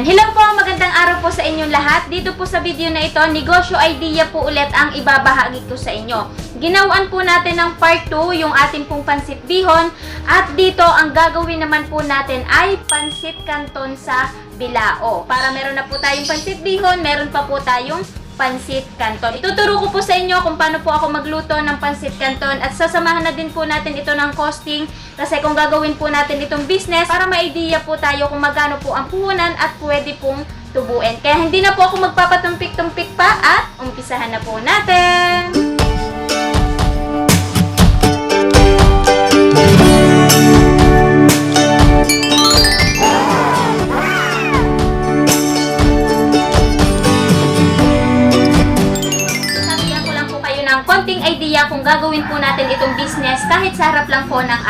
And hello po, magandang araw po sa inyong lahat. Dito po sa video na ito, negosyo idea po ulit ang ibabahagi ko sa inyo. Ginawan po natin ng part 2 yung ating pong pansit bihon at dito ang gagawin naman po natin ay pansit canton sa bilao. Para meron na po tayong pansit bihon, meron pa po tayong pansit canton. Ituturo ko po sa inyo kung paano po ako magluto ng pansit canton at sasamahan na din po natin ito ng costing kasi kung gagawin po natin itong business para ma-idea po tayo kung magkano po ang puhunan at pwede pong tubuin. Kaya hindi na po ako magpapatumpik-tumpik pa at umpisahan na po natin!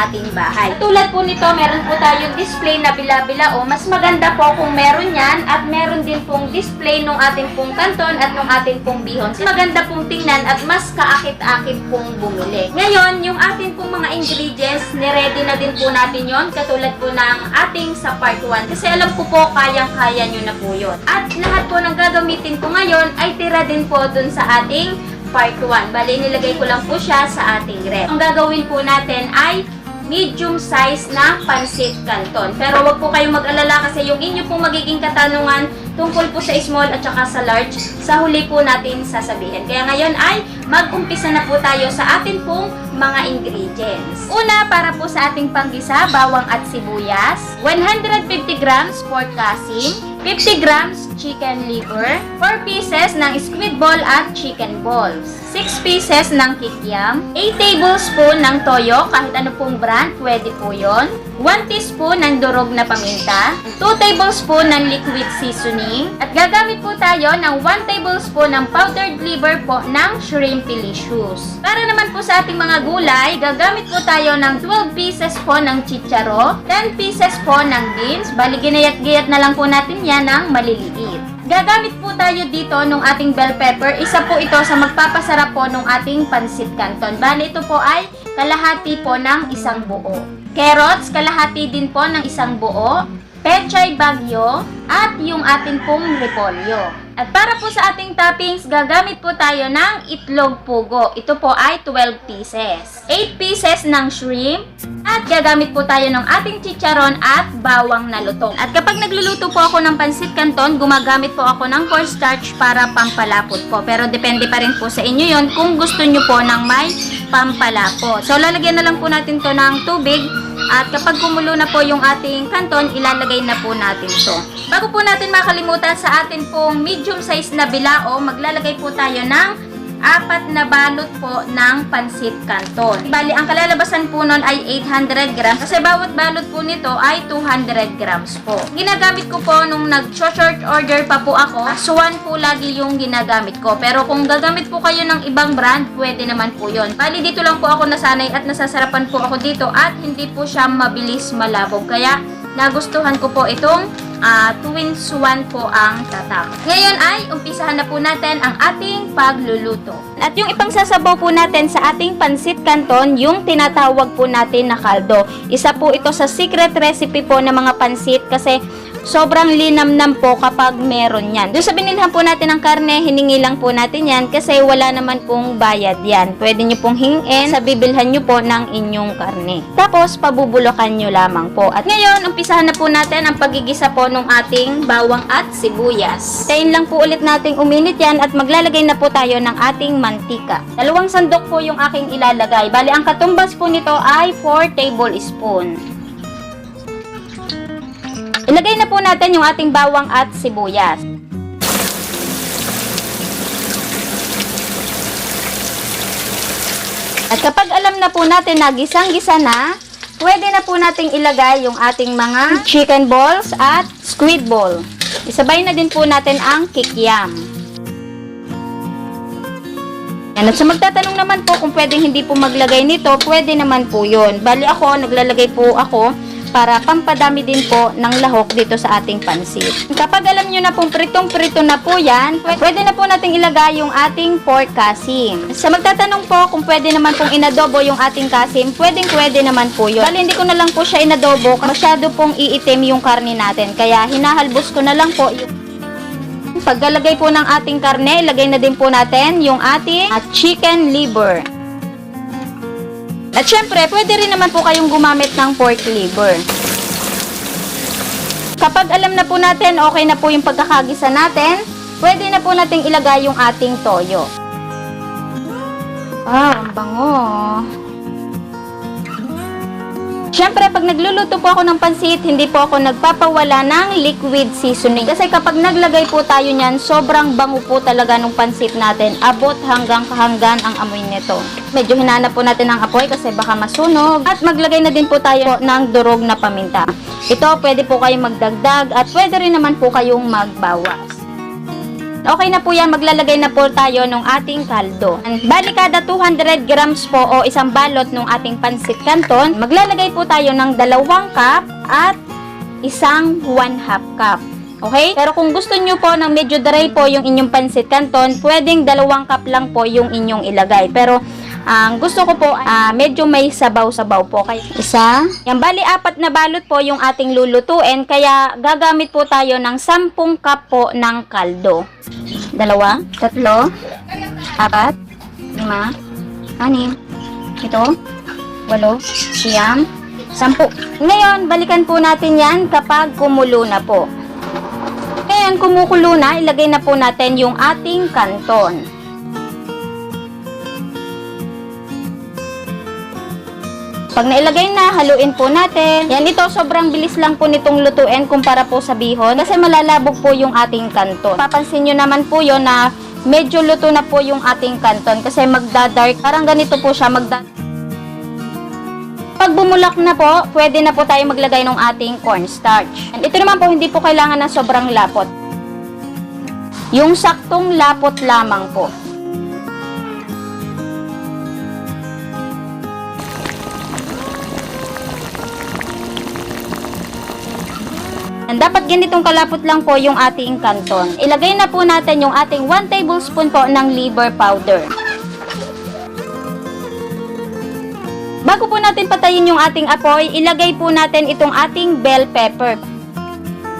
Ating bahay. Tulad po nito, meron po tayong display na bila-bila o mas maganda po kung meron yan at meron din pong display ng ating pong kanton at ng ating pong bihon. Maganda pong tingnan at mas kaakit-akit pong bumili. Ngayon, yung ating pong mga ingredients, niready na din po natin yon katulad po ng ating sa part 1. Kasi alam ko po, kayang-kaya nyo na po yun. At lahat po ng gagamitin ko ngayon ay tira din po dun sa ating part 1. Bali, nilagay ko lang po siya sa ating ref. Ang gagawin po natin ay medium size na pansit canton. Pero wag po kayong mag-alala kasi yung inyo pong magiging katanungan tungkol po sa small at saka sa large, sa huli po natin sasabihin. Kaya ngayon ay mag-umpisa na po tayo sa atin pong mga ingredients. Una, para po sa ating panggisa, bawang at sibuyas, 150 grams pork casing, 50 grams chicken liver, 4 pieces ng squid ball at chicken balls, 6 pieces ng kikiam, 8 tablespoon ng toyo, kahit ano pong brand, pwede po yon. 1 teaspoon ng durog na paminta, 2 tablespoon ng liquid seasoning, at gagamit po tayo ng 1 tablespoon ng powdered liver po ng shrimp delicious. Para naman po sa ating mga gulay, gagamit po tayo ng 12 pieces po ng chicharo, 10 pieces po ng beans, bali ginayat-gayat na lang po natin yan ng maliliit. Gagamit po tayo dito ng ating bell pepper. Isa po ito sa magpapasarap po ng ating pansit canton. Bali ito po ay kalahati po ng isang buo. Carrots, kalahati din po ng isang buo. Pechay bagyo at yung ating pong repolyo. At para po sa ating toppings, gagamit po tayo ng itlog pugo. Ito po ay 12 pieces. 8 pieces ng shrimp. At gagamit po tayo ng ating chicharon at bawang na lutong. At kapag nagluluto po ako ng pansit canton, gumagamit po ako ng cornstarch para pampalapot po. Pero depende pa rin po sa inyo yon kung gusto nyo po ng may pampalapot. So lalagyan na lang po natin to ng tubig at kapag kumulo na po yung ating kanton, ilalagay na po natin to. Bago po natin makalimutan sa atin pong medium size na bilao, maglalagay po tayo ng apat na balot po ng pansit canton. Bali, ang kalalabasan po nun ay 800 grams kasi bawat balot po nito ay 200 grams po. Ginagamit ko po nung nag-short order pa po ako, swan po lagi yung ginagamit ko. Pero kung gagamit po kayo ng ibang brand, pwede naman po yon. Bali, dito lang po ako nasanay at nasasarapan po ako dito at hindi po siya mabilis malabog. Kaya, nagustuhan ko po itong ah, twin swan po ang tatak. Ngayon ay umpisahan na po natin ang ating pagluluto. At yung ipangsasabaw po natin sa ating pansit canton, yung tinatawag po natin na kaldo. Isa po ito sa secret recipe po ng mga pansit kasi sobrang linamnam po kapag meron yan. Doon sa binilhan po natin ng karne, hiningi lang po natin yan kasi wala naman pong bayad yan. Pwede nyo pong hingin sa bibilhan nyo po ng inyong karne. Tapos, pabubulokan nyo lamang po. At ngayon, umpisahan na po natin ang pagigisa po ng ating bawang at sibuyas. Tayin lang po ulit nating uminit yan at maglalagay na po tayo ng ating mantika. Dalawang sandok po yung aking ilalagay. Bali, ang katumbas po nito ay 4 tablespoon. Ilagay na po natin yung ating bawang at sibuyas. At kapag alam na po natin na gisang-gisa na, pwede na po nating ilagay yung ating mga chicken balls at squid ball. Isabay na din po natin ang kikiam. Yan. At sa magtatanong naman po kung pwedeng hindi po maglagay nito, pwede naman po yon. Bali ako, naglalagay po ako para pampadami din po ng lahok dito sa ating pansit. Kapag alam nyo na pong pritong-prito na po yan, pwede na po nating ilagay yung ating pork kasim. Sa magtatanong po kung pwede naman pong inadobo yung ating kasim, pwedeng pwede naman po yun. Bali, hindi ko na lang po siya inadobo, masyado pong iitim yung karne natin. Kaya hinahalbos ko na lang po yung Paglalagay po ng ating karne, ilagay na din po natin yung ating chicken liver. At syempre, pwede rin naman po kayong gumamit ng pork liver. Kapag alam na po natin, okay na po yung pagkakagisa natin, pwede na po nating ilagay yung ating toyo. Ah, ang bango. Siyempre, pag nagluluto po ako ng pansit, hindi po ako nagpapawala ng liquid seasoning. Kasi kapag naglagay po tayo niyan, sobrang bango po talaga ng pansit natin. Abot hanggang kahanggan ang amoy nito. Medyo hinanap po natin ang apoy kasi baka masunog. At maglagay na din po tayo ng durog na paminta. Ito, pwede po kayong magdagdag at pwede rin naman po kayong magbawas. Okay na po yan, maglalagay na po tayo ng ating kaldo. Bali kada 200 grams po o isang balot ng ating pansit canton, maglalagay po tayo ng dalawang cup at isang 1 half cup. Okay? Pero kung gusto nyo po ng medyo dry po yung inyong pansit canton, pwedeng dalawang cup lang po yung inyong ilagay. Pero ang gusto ko po, ah, medyo may sabaw-sabaw po. Kaya isa. Yan, bali apat na balot po yung ating lulutuin. Kaya gagamit po tayo ng 10 cup po ng kaldo. Dalawa, tatlo, apat, lima, anim, ito, walo, siyam, sampu. Ngayon, balikan po natin yan kapag kumulo na po. Ngayon, kumukulo na, ilagay na po natin yung ating kanton. Pag nailagay na, haluin po natin. Yan, ito sobrang bilis lang po nitong lutuin kumpara po sa bihon kasi malalabog po yung ating kanton. Papansin nyo naman po yon na medyo luto na po yung ating kanton kasi magda-dark. Parang ganito po siya, magda pag bumulak na po, pwede na po tayo maglagay ng ating cornstarch. And ito naman po, hindi po kailangan na sobrang lapot. Yung saktong lapot lamang po. Dapat ganitong kalapot lang po yung ating kanton. Ilagay na po natin yung ating 1 tablespoon po ng liver powder. Bago po natin patayin yung ating apoy, ilagay po natin itong ating bell pepper.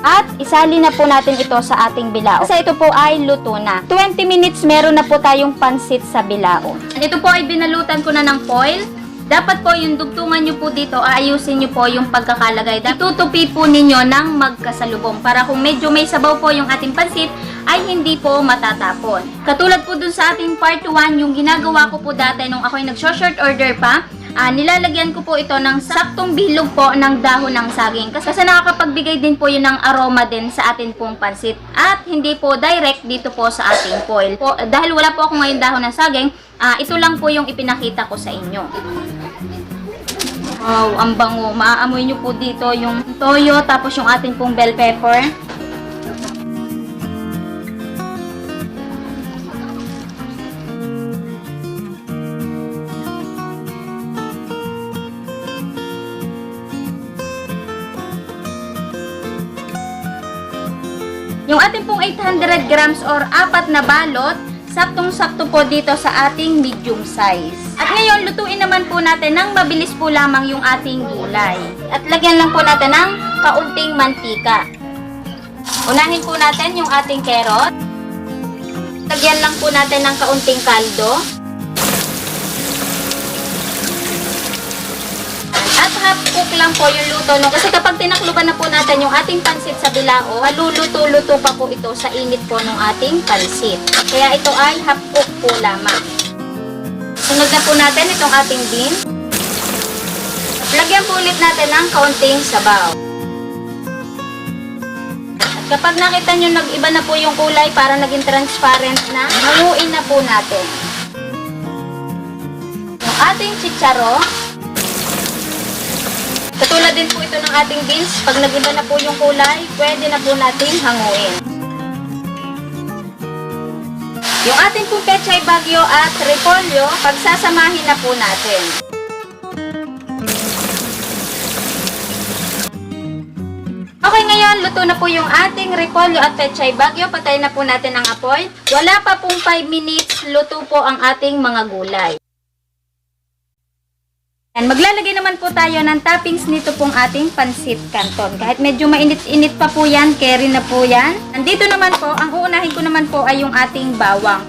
At isali na po natin ito sa ating bilao. Kasi ito po ay luto na. 20 minutes meron na po tayong pansit sa bilao. Ito po ay binalutan ko na ng foil. Dapat po yung dugtungan nyo po dito, ayusin nyo po yung pagkakalagay. Itutupi po ninyo ng magkasalubong para kung medyo may sabaw po yung ating pansit, ay hindi po matatapon. Katulad po dun sa ating part 1, yung ginagawa ko po dati nung ako'y nag-short order pa, Ah, nilalagyan ko po ito ng saktong bilog po ng dahon ng saging. Kasi nakakapagbigay din po yun ng aroma din sa atin pong pansit. At hindi po direct dito po sa ating foil. Po, dahil wala po ako ngayon dahon ng saging, ah, ito lang po yung ipinakita ko sa inyo. Wow, ang bango. Maaamoy nyo po dito yung toyo, tapos yung ating pong bell pepper. Yung ating pong 800 grams or apat na balot, saktong-sakto po dito sa ating medium size. At ngayon, lutuin naman po natin ng mabilis po lamang yung ating gulay. At lagyan lang po natin ng kaunting mantika. Unahin po natin yung ating carrot. Lagyan lang po natin ng kaunting kaldo. At half cook lang po yung luto no kasi kapag tinakluban na po natin yung ating pansit sa bilao, haluluto-luto pa po ito sa init po ng ating pansit. Kaya ito ay half cook po lamang. Sunod na po natin itong ating bean. Lagyan po ulit natin ng kaunting sabaw. At kapag nakita nyo nag-iba na po yung kulay para naging transparent na, hanguin na po natin. Yung ating chicharo, Katulad din po ito ng ating beans. Pag nag-iba na po yung kulay, pwede na po natin hanguin. Yung ating pong pechay bagyo at repolyo, pagsasamahin na po natin. Okay, ngayon, luto na po yung ating repolyo at pechay bagyo. Patay na po natin ang apoy. Wala pa pong 5 minutes, luto po ang ating mga gulay. Yan, maglalagay naman po tayo ng toppings nito pong ating pansit canton. Kahit medyo mainit-init pa po yan, carry na po yan. Nandito naman po, ang uunahin ko naman po ay yung ating bawang.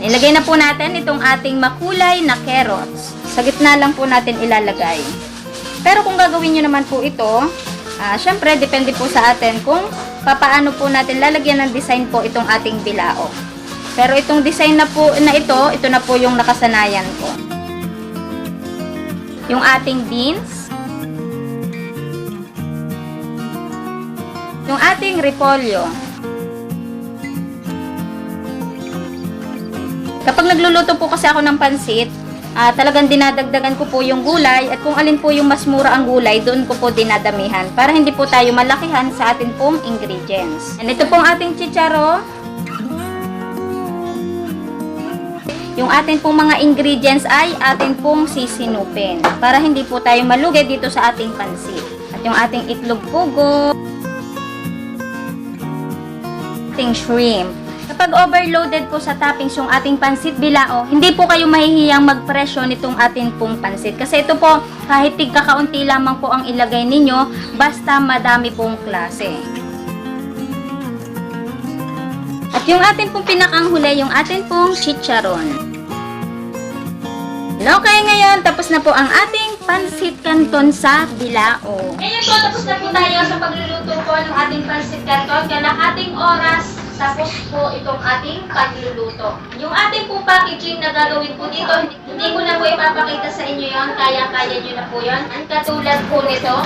Ilagay na po natin itong ating makulay na carrots. Sa gitna lang po natin ilalagay. Pero kung gagawin nyo naman po ito, ah, syempre depende po sa atin kung papaano po natin lalagyan ng design po itong ating bilao. Pero itong design na po na ito, ito na po yung nakasanayan ko. Yung ating beans. Yung ating repolyo. Kapag nagluluto po kasi ako ng pansit, ah, talagang dinadagdagan ko po yung gulay at kung alin po yung mas mura ang gulay, doon ko po dinadamihan para hindi po tayo malakihan sa atin pong ingredients. And ito pong ating chicharo. Yung atin pong mga ingredients ay atin pong sisinupin para hindi po tayo malugi dito sa ating pansit. At yung ating itlog pugo, ating shrimp. Kapag overloaded po sa toppings yung ating pansit bilao, hindi po kayo mahihiyang magpresyo nitong ating pong pansit. Kasi ito po, kahit tigka kaunti lamang po ang ilagay ninyo, basta madami pong klase. Yung ating pong pinakanghuli, yung ating pong chicharon. Okay, ngayon, tapos na po ang ating pansit canton sa bilao. Ngayon po, tapos na po tayo sa pagluluto po ng ating pansit canton. Kalahating oras, tapos po itong ating pagluluto. Yung ating po packaging na gagawin po dito, hindi, ko na po ipapakita sa inyo yon Kaya-kaya nyo na po yon Ang katulad po nito.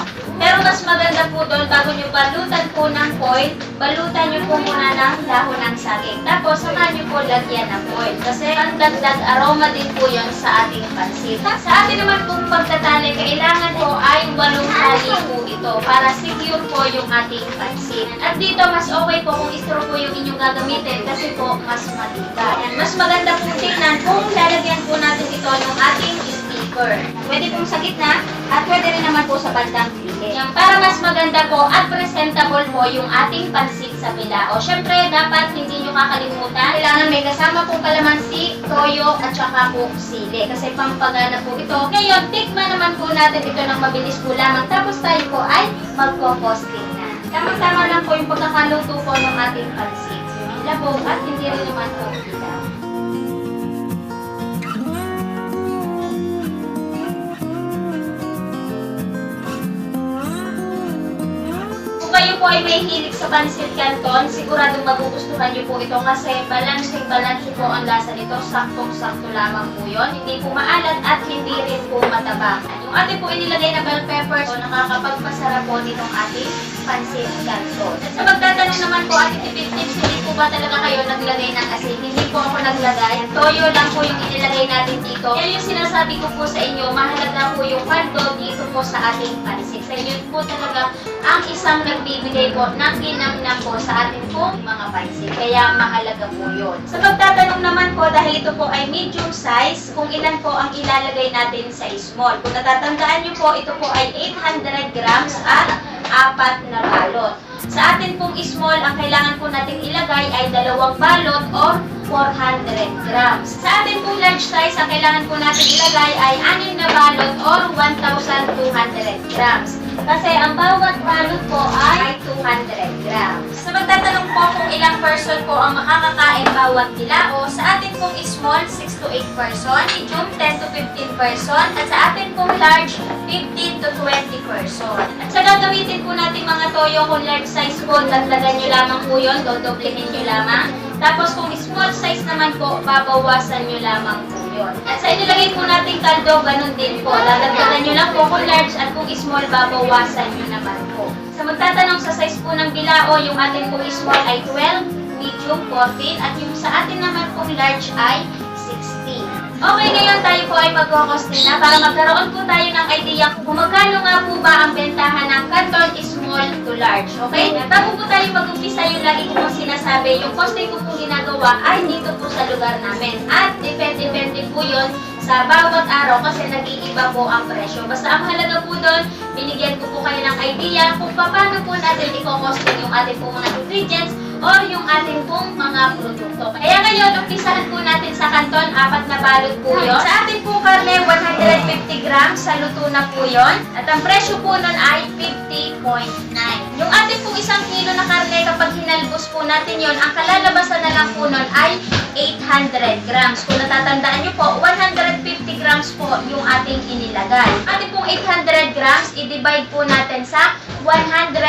Pero mas maganda po doon, bago nyo balutan po ng foil, balutan nyo po muna ng dahon ng saging. Tapos, saka nyo po lagyan ng foil. Kasi ang dagdag aroma din po yon sa ating pansit. Sa atin naman pong pagtatali, kailangan po ay walong tali po ito para secure po yung ating pansit. At dito, mas okay po kung istro po yung inyong gagamitin kasi po mas matibay. Mas maganda po tingnan kung lalagyan po natin ito ng ating speaker. Pwede pong sa gitna at pwede rin naman po sa bandang gilid. Para mas maganda po at presentable po yung ating pansit sa bilao. Siyempre, dapat hindi nyo kakalimutan. Kailangan may kasama pong kalamansi, toyo, at saka po sili. Kasi pampagana po ito. Ngayon, tikman naman po natin ito ng mabilis po lamang. Tapos tayo po ay magpo-posting na. Tama-tama lang po yung pagkakaluto po ng ating pansit. Labog at hindi rin naman po ilaw. Kayo po ay may hilig sa pansit canton, siguradong magugustuhan niyo po ito kasi balancing po ang lasa nito. Saktong-sakto lamang po yun. Hindi po maalat at hindi rin po mataba. Yung ating po inilagay na bell pepper, so nakakapagpasarap po ditong ating pansit canton. At sa magtatanong naman po, ating tipid tips, hindi po ba talaga kayo naglagay ng asin? Hindi po ako naglagay. Toyo lang po yung inilagay natin dito. Yan yung sinasabi ko po sa inyo, mahalaga po yung kaldo dito po sa ating pansit. Sa inyo po talaga ang isang nagbibigay po ng ginamnam po sa ating pong mga pansit. Kaya mahalaga po yun. Sa pagtatanong naman po, dahil ito po ay medium size, kung ilan po ang ilalagay natin sa small. Kung natatandaan nyo po, ito po ay 800 grams at apat na balot. Sa atin pong small, ang kailangan po natin ilagay ay dalawang balot or 400 grams. Sa atin pong large size, ang kailangan po natin ilagay ay anim na balot or 1,200 grams. Kasi ang bawat balot po ay 200 grams. Sa magtatanong po kung ilang person po ang makakakain bawat bilao, sa atin pong small, 6 to 8 person, medium, 10 to 15 person, at sa atin pong large, 15 to 20 person. At sa gagamitin po natin mga toyo, kung large size po, dagdagan nyo lamang po yun, dodoblehin nyo lamang. Tapos kung small size naman po, babawasan nyo lamang po yun. At sa inilagay po natin kaldo, ganun din po. Dadagdagan nyo lang po kung large at kung small, babawasan nyo naman po. Sa magtatanong sa size po ng bilao, yung ating po small ay 12, medium 14, at yung sa atin naman pong large ay 16. Okay, ngayon tayo po ay magkakostin na para magkaroon po tayo ng idea kung magkano nga po ba ang bentahan ng canton small to large. Okay? Bago po tayo mag-umpisa yung lagi ko pong sinasabi, yung costing ko pong ginagawa ay dito po sa lugar namin. At depende-depende po yun sa bawat araw kasi nag-iiba po ang presyo. Basta ang halaga po doon, binigyan ko po kayo ng idea kung paano po natin i-costing yung ating po mga ingredients or yung ating pong mga produkto. Kaya ngayon, umpisahan po natin sa kanton, apat na balot po yun. Sa ating po karne, 150 grams, sa luto na po yun. At ang presyo po nun ay 50.9. Yung ating pong isang kilo na karne, kapag hinalbos po natin yun, ang kalalabasan na lang po nun ay 800 grams. Kung natatandaan nyo po, 150 grams po yung ating inilagay. Ating pong 800 grams, i-divide po natin sa 150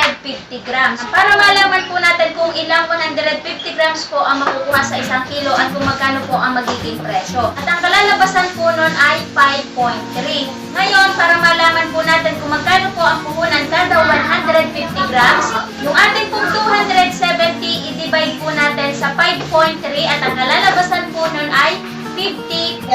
grams. Para malaman po natin kung ilang 150 grams po ang makukuha sa isang kilo at kung magkano po ang magiging presyo. At ang kalalabasan po nun ay 5.3. Ngayon, para malaman po natin kung magkano po ang puhunan kada 150 grams, yung ating pong 270, i-divide po natin sa 5.3 at ang kalalabasan po nun ay 50.9.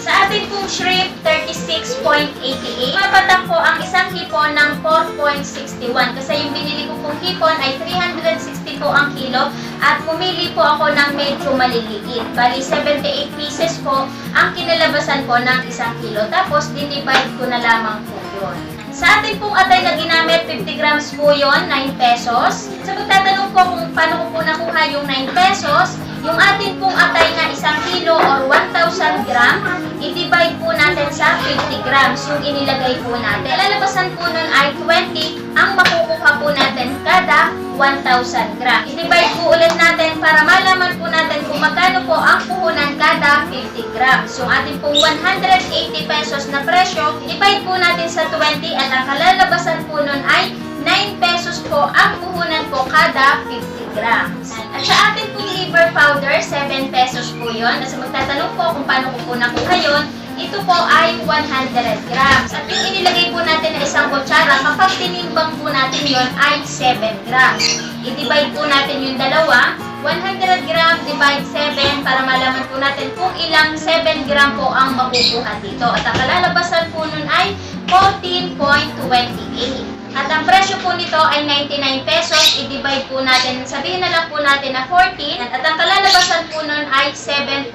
Sa ating pong shrimp, 36.88. Mapatak po ang isang hipon ng 4.61 kasi yung binili ko pong hipon ay 360 po ang kilo at pumili po ako ng medyo maliliit. Bali, 78 pieces po ang kinalabasan po ng isang kilo. Tapos, dinivide ko na lamang po yun. Sa ating pong atay na ginamit, 50 grams po yon 9 pesos. Sa pagtatanong ko kung paano ko po nakuha yung 9 pesos, yung ating pong atay na isang kilo or 1,000 gram, i-divide po natin sa 50 grams yung inilagay po natin. Lalabasan po nun ay 20 ang makukuha po natin kada 1,000 gram. I-divide po ulit natin para malaman po natin kung magkano po ang puhunan kada 50 grams. Yung ating pong 180 pesos na presyo, i-divide po natin sa 20 at ang kalalabasan po nun ay 9 pesos po ang puhunan po kada 50 grams. At sa ating pong liver powder, 7 pesos po yun. Kasi magtatanong po kung paano ko po nakuha ito po ay 100 grams. At yung inilagay po natin na isang kutsara, kapag tinimbang po natin yon ay 7 grams. I-divide po natin yung dalawa. 100 gram divide 7 para malaman po natin kung ilang 7 gram po ang makukuha dito. At ang kalalabasan po nun ay 14.28. At ang presyo po nito ay 99 pesos. I-divide po natin, sabihin na lang po natin na 14. At ang kalalabasan po nun ay 7.07.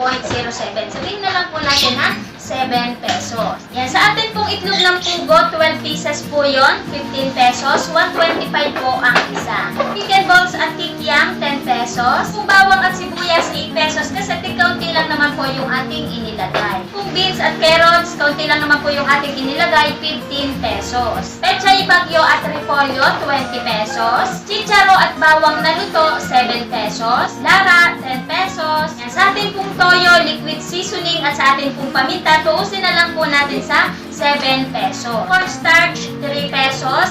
Sabihin na lang po natin na 7 pesos. Yan, sa atin pong itlog ng pugo, 12 pieces po yon 15 pesos. 125 po ang isa. Chicken balls at kikiam, 10 pesos. Kung bawang at sibuyas, 8 pesos. Kasi tig-kaunti lang naman po yung ating inilagay. Kung beans at carrots, kaunti lang naman po yung ating inilagay, 15 pesos. Pechay bagyo at repolyo, 20 pesos. Chicharo at bawang na luto, 7 pesos. Lara, 10 pesos. Yan, sa ating pong toyo, liquid seasoning at sa ating pong paminta, tuusin na lang po natin sa 7 pesos. Cornstarch, 3 pesos.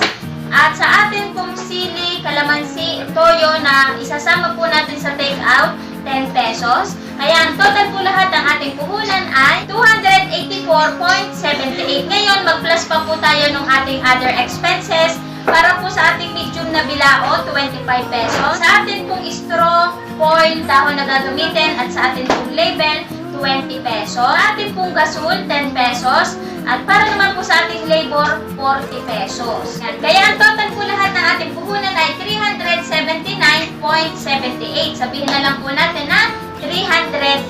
At sa atin pong sili, kalamansi, toyo na isasama po natin sa take out, 10 pesos. Kaya ang total po lahat ng ating puhunan ay 284.78. Ngayon, mag-plus pa po tayo ng ating other expenses. Para po sa ating medium na bilao, 25 pesos. Sa atin pong straw, foil, dahon na gagamitin at sa atin pong label, 20 pesos. Ating pong gasol, 10 pesos. At para naman po sa ating labor, 40 pesos. Yan. Kaya ang total po lahat ng ating puhunan ay 379.78. Sabihin na lang po natin na 380.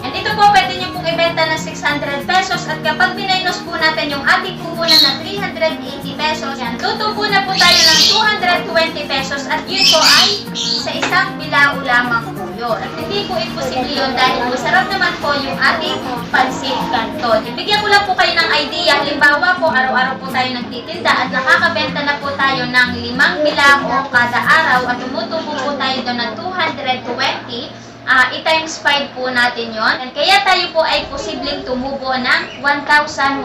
And ito po, pwede nyo pong ibenta ng 600 pesos at kapag minus po natin yung ating puhunan na 380 pesos, yan, tutubo na po tayo ng 220 pesos at yun po ay sa isang bilao lamang yun. At hindi po imposible yun dahil masarap naman po yung ating pansit canton. Ibigyan ko lang po kayo ng idea. Halimbawa po, araw-araw po tayo nagtitinda at nakakabenta na po tayo ng limang bilao kada araw at tumutubo po tayo doon ng 220 Ah, i-times 5 po natin yon. Kaya tayo po ay posibleng tumubo ng 1,100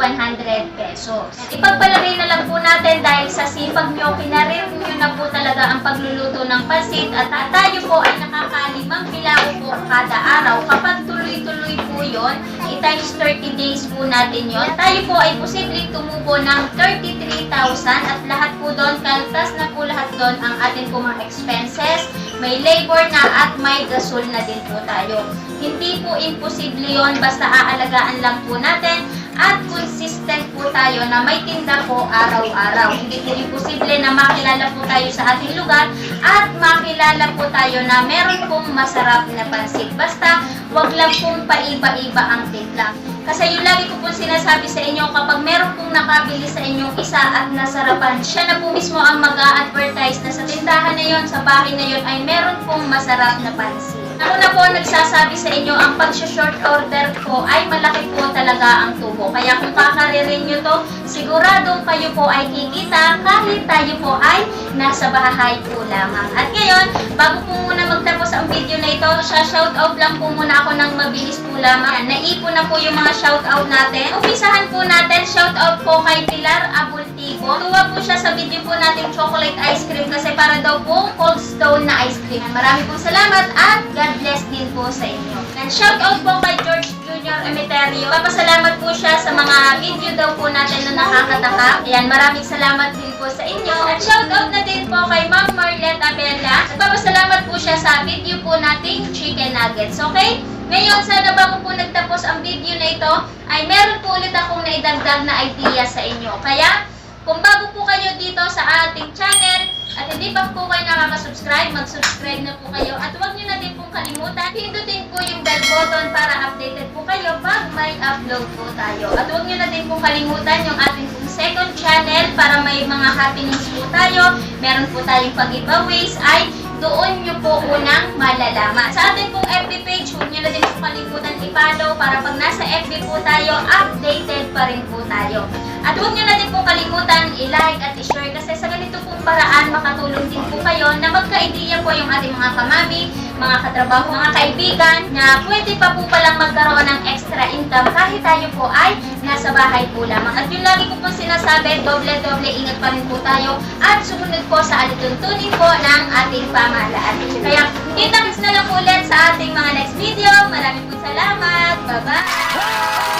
pesos. Ipagpalagay na lang po natin dahil sa sipag nyo, kinarir nyo na po talaga ang pagluluto ng pansit at tayo po ay nakakalimang bilao po kada araw. Kapag tuloy-tuloy po yon, i-times 30 days po natin yon. Tayo po ay posibleng tumubo ng 33,000 at lahat po doon, kaltas na po lahat doon ang ating po mga expenses, may labor na at may gasol na din po tayo. Hindi po imposible yon basta aalagaan lang po natin at consistent po tayo na may tinda po araw-araw. Hindi po imposible na makilala po tayo sa ating lugar at makilala po tayo na meron pong masarap na pansit. Basta, wag lang pong paiba-iba ang timpla. Kasi yung lagi ko pong sinasabi sa inyo, kapag meron pong nakabili sa inyong isa at nasarapan, siya na po mismo ang mag-a-advertise na sa tindahan na yon, sa bahay na yon, ay meron pong masarap na pansit. Ako na po nagsasabi sa inyo, ang pag-short order ko ay malaki po talaga ang tubo. Kaya kung kakaririn nyo to, siguradong kayo po ay kikita kahit tayo po ay nasa bahay po lamang. At ngayon, bago po muna magtapos ang video na ito, siya shoutout lang po muna ako ng mabilis po lamang. Naipon na po yung mga shoutout natin. Umpisahan po natin, shoutout po kay Pilar Abultigo. Tuwa po siya sa video po natin chocolate ice cream kasi para daw po cold stone na ice cream. Marami pong salamat at God bless din po sa inyo. And shoutout po kay George Junior Emeterio. Papasalamat po siya sa mga video daw po natin na nakakataka. Ayan, maraming salamat din po sa inyo. At shoutout na din po kay Ma'am Marlette Abella. Nagpapasalamat po siya sa video po nating chicken nuggets. Okay? Ngayon, sana bago po nagtapos ang video na ito, ay meron po ulit akong naidagdag na idea sa inyo. Kaya, kung bago po kayo dito sa ating channel, at hindi pa po kayo nakaka-subscribe, mag-subscribe na po kayo. At huwag nyo na din kalimutan, pindutin po yung bell button para updated po kayo pag may upload po tayo. At huwag nyo na din pong kalimutan yung ating second channel para may mga happenings po tayo. Meron po tayong pag-giveaways ay doon nyo po unang malalaman. Sa ating pong FB page, huwag nyo na din po kalimutan i-follow para pag nasa FB po tayo, updated pa rin po tayo. At huwag nyo na din po kalimutan i-like at i-share kasi sa ganito pong paraan makatulong din po kayo na magka-idea po yung ating mga kamami, mga katrabaho, mga kaibigan na pwede pa po palang magkaroon ng extra income kahit tayo po ay nasa bahay po lamang. At yung lagi ko pong sinasabi, doble-doble ingat pa rin po tayo at sumunod po sa alituntunin po ng ating pamahalaan. Kaya kita-kits na lang ulit sa ating mga next video. Maraming po salamat. Bye-bye!